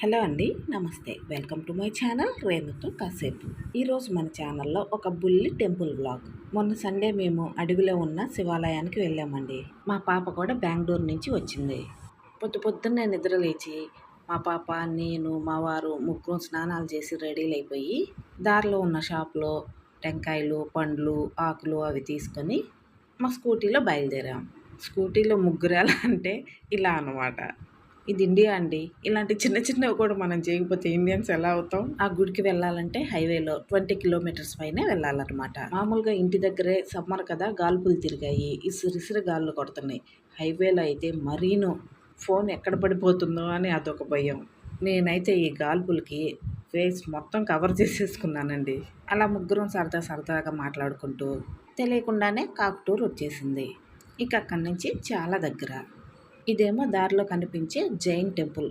Hello అండి నమస్తే. Welcome to my channel రేణుతో కాసేపు. ఈరోజు మన ఛానల్లో ఒక బుల్లి టెంపుల్ బ్లాగ్ మొన్న సండే మేము అడవిలో ఉన్న శివాలయానికి వెళ్ళామండి. మా పాప కూడా బెంగళూరు నుంచి వచ్చింది. పొద్దు పొద్దున్నే నిద్ర లేచి మా పాప నేను మా వారు ముగ్గురు స్నానాలు చేసి రెడీలు అయిపోయి దారిలో ఉన్న షాప్లో టెంకాయలు పండ్లు ఆకులు అవి తీసుకొని మా స్కూటీలో బయలుదేరాం. స్కూటీలో ముగ్గురాలంటే అంటే ఇలా అన్నమాట. ఇది ఇండియా అండి. ఇలాంటి చిన్న చిన్నవి కూడా మనం చేయకపోతే ఇండియన్స్ ఎలా అవుతాం? ఆ గుడికి వెళ్ళాలంటే హైవేలో ట్వంటీ కిలోమీటర్స్ పైనే వెళ్ళాలన్నమాట. మామూలుగా ఇంటి దగ్గరే సమ్మర్ కదా గాల్పులు తిరిగాయి. ఇసురిసిరి గాలులు కొడుతున్నాయి. హైవేలో అయితే మరీను ఫోన్ ఎక్కడ పడిపోతుందో అని అదొక భయం. నేనైతే ఈ గాల్పులకి ఫేస్ మొత్తం కవర్ చేసేసుకున్నానండి. అలా ముగ్గురం సరదా సరదాగా మాట్లాడుకుంటూ తెలియకుండానే కాక్టూర్ వచ్చేసింది. ఇక అక్కడి నుంచి చాలా దగ్గర. ఇదేమో దారిలో కనిపించే జైన్ టెంపుల్.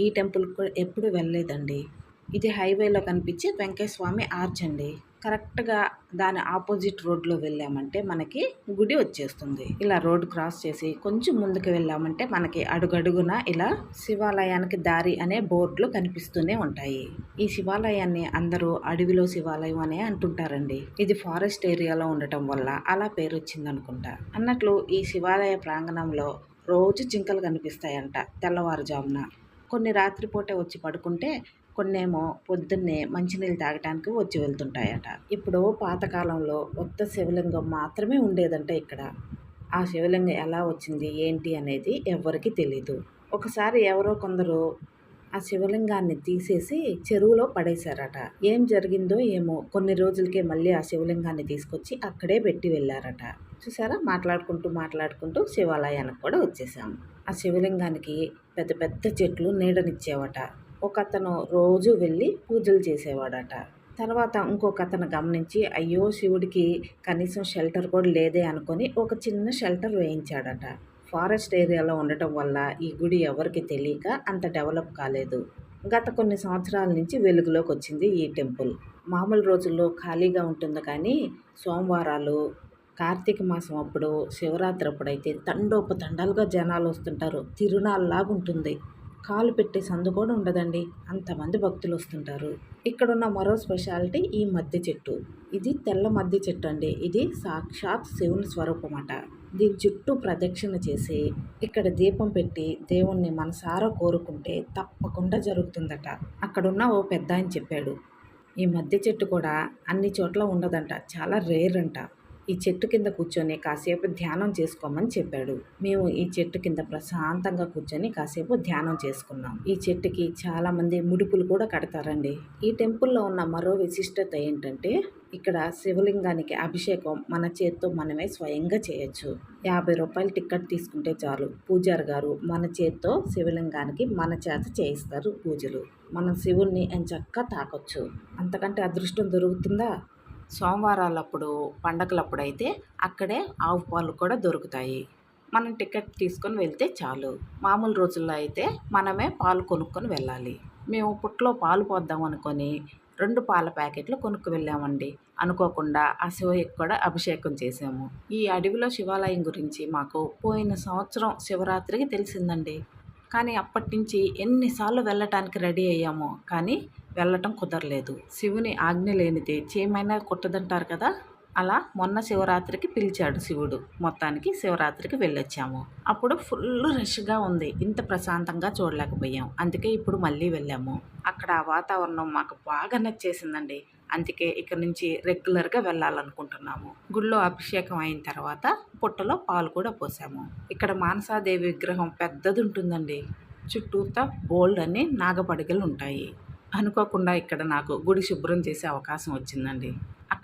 ఈ టెంపుల్ కూడా ఎప్పుడు వెళ్ళలేదండి. ఇది హైవేలో కనిపించే వెంకటస్వామి ఆర్చ్ అండి. కరెక్ట్గా దాని ఆపోజిట్ రోడ్లో వెళ్ళామంటే మనకి గుడి వచ్చేస్తుంది. ఇలా రోడ్ క్రాస్ చేసి కొంచెం ముందుకు వెళ్ళామంటే మనకి అడుగడుగున ఇలా శివాలయానికి దారి అనే బోర్డులు కనిపిస్తూనే ఉంటాయి. ఈ శివాలయాన్ని అందరూ అడవిలో శివాలయం అనే అంటుంటారండి. ఇది ఫారెస్ట్ ఏరియాలో ఉండటం వల్ల అలా పేరు వచ్చిందనుకుంటా అన్నట్లు ఈ శివాలయ ప్రాంగణంలో రోజు జింకలు కనిపిస్తాయంట తెల్లవారుజామున. కొన్ని రాత్రిపూట వచ్చి పడుకుంటే కొన్నేమో పొద్దున్నే మంచినీళ్ళు తాగటానికి వచ్చి వెళ్తుంటాయట. ఇప్పుడు పాతకాలంలో కొత్త శివలింగం మాత్రమే ఉండేదంట ఇక్కడ. ఆ శివలింగం ఎలా వచ్చింది ఏంటి అనేది ఎవ్వరికీ తెలీదు. ఒకసారి ఎవరో కొందరు ఆ శివలింగాన్ని తీసేసి చెరువులో పడేశారట. ఏం జరిగిందో ఏమో కొన్ని రోజులకే మళ్ళీ ఆ శివలింగాన్ని తీసుకొచ్చి అక్కడే పెట్టి వెళ్ళారట. చూసారా? మాట్లాడుకుంటూ మాట్లాడుకుంటూ శివాలయానికి కూడా వచ్చేసాము ఆ శివలింగానికి పెద్ద పెద్ద చెట్లు నీడనిచ్చేవట. ఒక అతను రోజు వెళ్ళి పూజలు చేసేవాడట. తర్వాత ఇంకొక అతను గమనించి అయ్యో శివుడికి కనీసం షెల్టర్ కూడా లేదే అనుకొని ఒక చిన్న షెల్టర్ వేయించాడట. ఫారెస్ట్ ఏరియాలో ఉండటం వల్ల ఈ గుడి ఎవరికి తెలియక అంత డెవలప్ కాలేదు. గత కొన్ని సంవత్సరాల నుంచి వెలుగులోకి వచ్చింది ఈ టెంపుల్. మామూలు రోజుల్లో ఖాళీగా ఉంటుంది కానీ సోమవారాలు కార్తీక మాసం అప్పుడు శివరాత్రి అప్పుడైతే తండోపతండాలుగా జనాలు వస్తుంటారు. తిరునాళ్ళలాగుంటుంది కాలు పెట్టే సందు కూడా ఉండదండి. అంతమంది భక్తులు వస్తుంటారు. ఇక్కడున్న మరో స్పెషాలిటీ ఈ మద్ది చెట్టు. ఇది తెల్ల మద్ది చెట్టు అండి. ఇది సాక్షాత్ శివుని స్వరూపం అట దీని చుట్టూ ప్రదక్షిణ చేసి ఇక్కడ దీపం పెట్టి దేవుణ్ణి మనసారా కోరుకుంటే తప్పకుండా జరుగుతుందట. అక్కడున్న ఓ పెద్ద ఆయన చెప్పాడు ఈ మధ్య చెట్టు కూడా అన్ని చోట్ల ఉండదంట చాలా రేర్ అంట. ఈ చెట్టు కింద కూర్చొని కాసేపు ధ్యానం చేసుకోమని చెప్పాడు. మేము ఈ చెట్టు కింద ప్రశాంతంగా కూర్చొని కాసేపు ధ్యానం చేసుకున్నాం. ఈ చెట్టుకి చాలా మంది ముడుపులు కూడా కడతారండి. ఈ టెంపుల్లో ఉన్న మరో విశిష్టత ఏంటంటే ఇక్కడ శివలింగానికి అభిషేకం మన చేత్తో మనమే స్వయంగా చేయొచ్చు. యాభై రూపాయలు టికెట్ తీసుకుంటే చాలు. పూజారి గారు మన చేత్తో శివలింగానికి మన చేత చేయిస్తారు పూజలు. మనం శివుణ్ణి ఎంచక్క తాకొచ్చు. అంతకంటే అదృష్టం దొరుకుతుందా? సోమవారాలప్పుడు పండగలప్పుడు అయితే అక్కడే ఆవు పాలు కూడా దొరుకుతాయి. మనం టికెట్ తీసుకొని వెళ్తే చాలు. మామూలు రోజుల్లో అయితే మనమే పాలు కొనుక్కొని వెళ్ళాలి. మేము పుట్లో పాలు పోద్దాం అనుకొని రెండు పాల ప్యాకెట్లు కొనుక్కు వెళ్ళామండి. అనుకోకుండా ఆ శివయ్యకు కూడా అభిషేకం చేశాము. ఈ అడవిలో శివాలయం గురించి మాకు పోయిన సంవత్సరం శివరాత్రికి తెలిసిందండి. కానీ అప్పటి నుంచి ఎన్నిసార్లు వెళ్ళటానికి రెడీ అయ్యామో కానీ వెళ్ళటం కుదరలేదు. శివుని ఆజ్ఞ లేనిదే చేయమైనా కుట్టదంటారు కదా? అలా మొన్న శివరాత్రికి పిలిచాడు శివుడు. మొత్తానికి శివరాత్రికి వెళ్ళొచ్చాము. అప్పుడు ఫుల్ రష్గా ఉంది. ఇంత ప్రశాంతంగా చూడలేకపోయాం. అందుకే ఇప్పుడు మళ్ళీ వెళ్ళాము. అక్కడ ఆ వాతావరణం మాకు బాగా నచ్చేసిందండి. అందుకే ఇక్కడ నుంచి రెగ్యులర్గా వెళ్ళాలనుకుంటున్నాము. గుళ్ళో అభిషేకం అయిన తర్వాత పుట్టలో పాలు కూడా పోసాము. ఇక్కడ మానసాదేవి విగ్రహం పెద్దది ఉంటుందండి. చుట్టూతా బోల్డ్ అని నాగపడిగలు ఉంటాయి. అనుకోకుండా ఇక్కడ నాకు గుడి శుభ్రం చేసే అవకాశం వచ్చిందండి.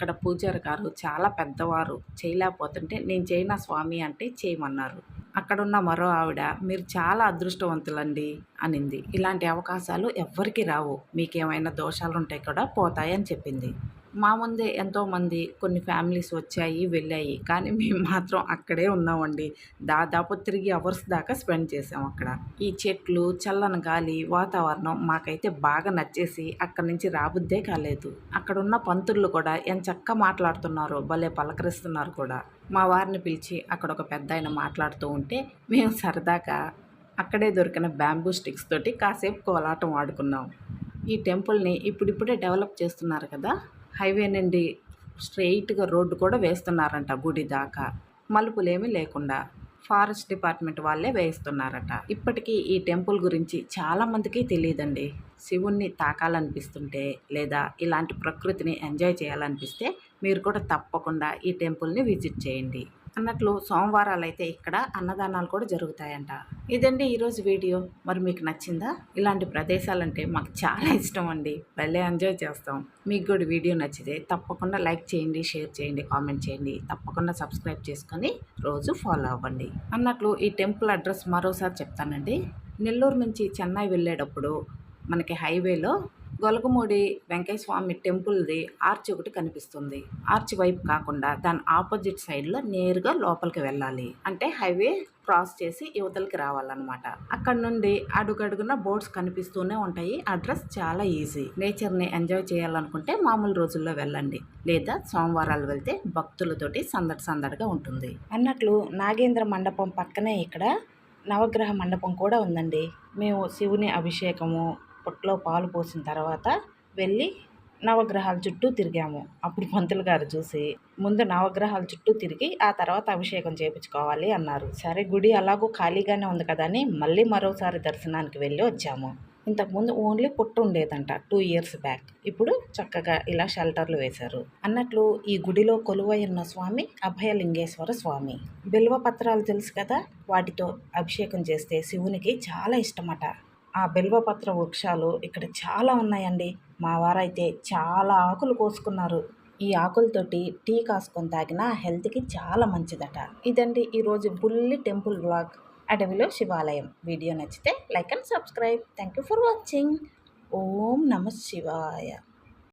అక్కడ పూజారి గారు చాలా పెద్దవారు. చేయలేకపోతుంటే నేను చేయనా స్వామి అంటే చేయమన్నారు. అక్కడున్న మరో ఆవిడ మీరు చాలా అదృష్టవంతులండి అనింది. ఇలాంటి అవకాశాలు ఎవ్వరికి రావు. మీకేమైనా దోషాలు ఉంటే కూడా పోతాయని చెప్పింది. మా ముందే ఎంతోమంది కొన్ని ఫ్యామిలీస్ వచ్చాయి వెళ్ళాయి. కానీ మేము మాత్రం అక్కడే ఉన్నామండి. దాదాపు త్రీ అవర్స్ దాకా స్పెండ్ చేసాం అక్కడ. ఈ చెట్లు చల్లని గాలి వాతావరణం మాకైతే బాగా నచ్చేసి అక్కడి నుంచి రాబుద్దే కాలేదు. అక్కడ ఉన్న కూడా ఎంత చక్క మాట్లాడుతున్నారో భలే పలకరిస్తున్నారు కూడా. మా వారిని పిలిచి అక్కడ ఒక పెద్ద ఆయన మాట్లాడుతూ ఉంటే మేము సరదాగా అక్కడే దొరికిన బ్యాంబూ స్టిక్స్ తోటి కాసేపు కోలాటం ఆడుకున్నాం. ఈ టెంపుల్ని ఇప్పుడిప్పుడే డెవలప్ చేస్తున్నారు కదా? హైవే నుండి స్ట్రెయిట్గా రోడ్డు కూడా వేస్తున్నారంట గుడి దాకా. మలుపులేమీ లేకుండా ఫారెస్ట్ డిపార్ట్మెంట్ వాళ్ళే వేయిస్తున్నారట. ఇప్పటికీ ఈ టెంపుల్ గురించి చాలామందికి తెలియదండి. శివుణ్ణి తాకాలనిపిస్తుంటే లేదా ఇలాంటి ప్రకృతిని ఎంజాయ్ చేయాలనిపిస్తే మీరు కూడా తప్పకుండా ఈ టెంపుల్ని విజిట్ చేయండి. అన్నట్లు సోమవారాలు అయితే ఇక్కడ అన్నదానాలు కూడా జరుగుతాయంట. ఇదండి ఈరోజు వీడియో. మరి మీకు నచ్చిందా? ఇలాంటి ప్రదేశాలంటే మాకు చాలా ఇష్టం అండి. భలే ఎంజాయ్ చేస్తాం. మీకు కూడా వీడియో నచ్చితే తప్పకుండా లైక్ చేయండి షేర్ చేయండి కామెంట్ చేయండి. తప్పకుండా సబ్స్క్రైబ్ చేసుకొని రోజు ఫాలో అవ్వండి. అన్నట్లు ఈ టెంపుల్ అడ్రస్ మరోసారి చెప్తానండి. నెల్లూరు నుంచి చెన్నై వెళ్ళేటప్పుడు మనకి హైవేలో గొలగమూడి వెంకయ్య స్వామి టెంపుల్ది ఆర్చ్ ఒకటి కనిపిస్తుంది. ఆర్చ్ వైపు కాకుండా దాని ఆపోజిట్ సైడ్లో నేరుగా లోపలికి వెళ్ళాలి. అంటే హైవే క్రాస్ చేసి యువతలకి రావాలన్నమాట. అక్కడ నుండి అడుగడుగున బోర్డ్స్ కనిపిస్తూనే ఉంటాయి. అడ్రస్ చాలా ఈజీ. నేచర్ని ఎంజాయ్ చేయాలనుకుంటే మామూలు రోజుల్లో వెళ్ళండి. లేదా సోమవారాలు వెళ్తే భక్తులతోటి సందడి సందడిగా ఉంటుంది. అన్నట్లు నాగేంద్ర మండపం పక్కనే ఇక్కడ నవగ్రహ మండపం కూడా ఉందండి. మేము శివుని అభిషేకము పుట్టలో పాలు పోసిన తర్వాత వెళ్ళి నవగ్రహాల చుట్టూ తిరిగాము. అప్పుడు పంతులు గారు చూసి ముందు నవగ్రహాల చుట్టూ తిరిగి ఆ తర్వాత అభిషేకం చేయించుకోవాలి అన్నారు. సరే గుడి అలాగూ ఖాళీగానే ఉంది కదా అని మళ్ళీ మరోసారి దర్శనానికి వెళ్ళి వచ్చాము. ఇంతకుముందు ఓన్లీ పుట్ట ఉండేదంట టూ ఇయర్స్ బ్యాక్. ఇప్పుడు చక్కగా ఇలా షెల్టర్లు వేశారు. అన్నట్లు ఈ గుడిలో కొలువై ఉన్న స్వామి అభయలింగేశ్వర స్వామి. బిల్వ పత్రాలు తెలుసు కదా? వాటితో అభిషేకం చేస్తే శివునికి చాలా ఇష్టమట. ఆ బిల్వపత్ర వృక్షాలు ఇక్కడ చాలా ఉన్నాయండి. మా వారైతే చాలా ఆకులు కోసుకున్నారు. ఈ ఆకులతోటి టీ కాసుకొని తాగినా హెల్త్కి చాలా మంచిదట. ఇదండి ఈరోజు బుల్లి టెంపుల్ బ్లాగ్ అడవిలో శివాలయం. వీడియో నచ్చితే like and subscribe. Thank you for watching. ఓం నమ శివాయ.